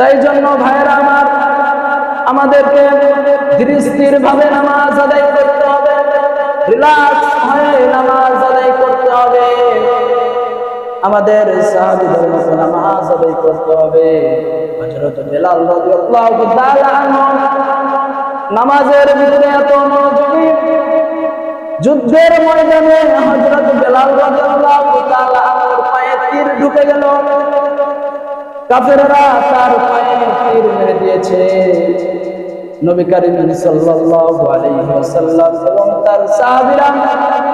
তাই জন্য ভাইয়েরা আমার, আমাদেরকে ধীর ভাবে নামাজ আদায় করতে হবে। হয়ে নামাজ আদায় করতে হবে। আমাদের সাহাবীদের মতো নামাজ আদায় করতে হবে। হযরত বেলাল রাদিয়াল্লাহু তাআলা নামাজের ভিতরে এত মনোযোগী, যুদ্ধের ময়দানে হযরত বেলাল রাদিয়াল্লাহু কাফেররা তার পায়ে তীর মেরে দিয়েছে। নবী করিম সাল্লাল্লাহু আলাইহি ওয়াসাল্লাম এবং তার সাহাবীরা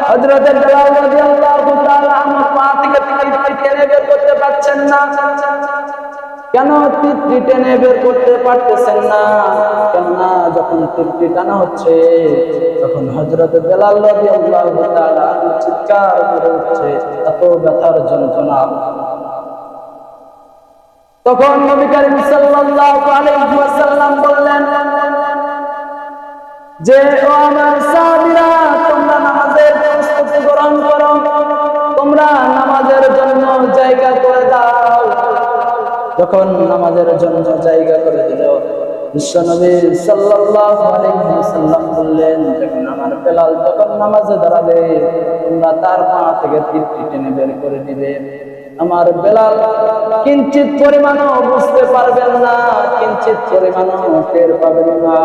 হযরত বেলাল রাদিয়াল্লাহু তাআলা আনহু পা থেকে তীরটি টেনে বের করতে পারছেন না। কেন তীরটি টেনে বের করতে পারতেছেন না? কেননা যখন তীরটি টানা হচ্ছে, তখন হযরত বেলাল রাদিয়াল্লাহু তাআলা চিৎকার করে উঠছে, এত ব্যথার যন্ত্রণা। তখন নবী করিম সাল্লাল্লাহু আলাইহি ওয়াসাল্লাম বললেন যে, ও আমার সাহাবীরা, তোমরা নামাজের প্রস্তুতি গ্রহণ করো। তোমরা নামাজের জন্য জায়গা করে দাও। যখন নামাজের জন্য জায়গা করে দিল বিশ্বনবী সাল্লাল্লাহু আলাইহি ওয়াসাল্লাম বললেন যখন আমার বেলাল যখন নামাজে দাঁড়াবে, তোমরা তার পা থেকে তীরটি টেনে বের করে দিবে। আমার বেলাল কিঞ্চিত পরিমাণও বুঝতে পারবেন না, কিঞ্চিত পরিমাণও টের পাবেন না।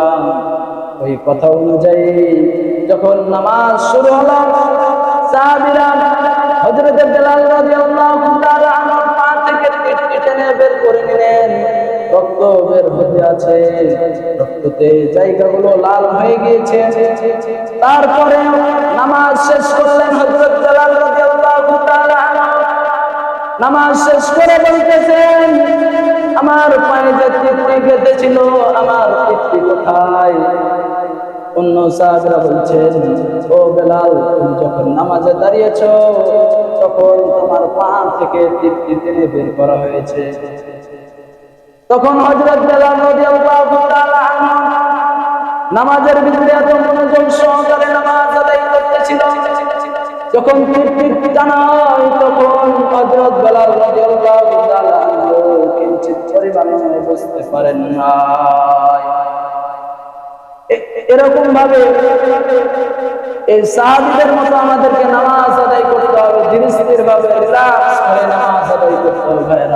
ওই কথা অনুযায়ী যখন নামাজ শুরু হলো হযরত বেলাল রাদিয়াল্লাহু তাআলা আনহু পা থেকে বের করে নিলেন। রক্ত বের হতে আছে, রক্ততে জায়গাগুলো লাল হয়ে গিয়েছে। তারপরে নামাজ শেষ করলেন নামাজ শেষ করে বলতেছেন, আমার পায়ে যে তৃপ্তি গেঁথেছিল, আমার তৃপ্তি কোথায়? অন্য সাহাবীরা বলছেন, ও বেলাল, তুমি যখন নামাজে দাঁড়িয়েছ, তখন তোমার পা থেকে তৃপ্তি টেনে বের করা হয়েছে। তখন হযরত বেলাল নামাজের ভিতরে এত মনোযোগ সহকারে নামাজ আদায় করতেছিল। যখন তৃপ্তি টানা তখন হযরত বেলাল রাদিয়াল্লাহু তাআলা কিঞ্চিত পরিমাণও বুঝতে পারেন না এরকম ভাবে এই সাহাবিদের মতো আমাদেরকে নামাজ আদায় করতে হবে ধীরে স্থির ভাবে রিল্যাক্স করে নামাজ আদায় করতে হবে।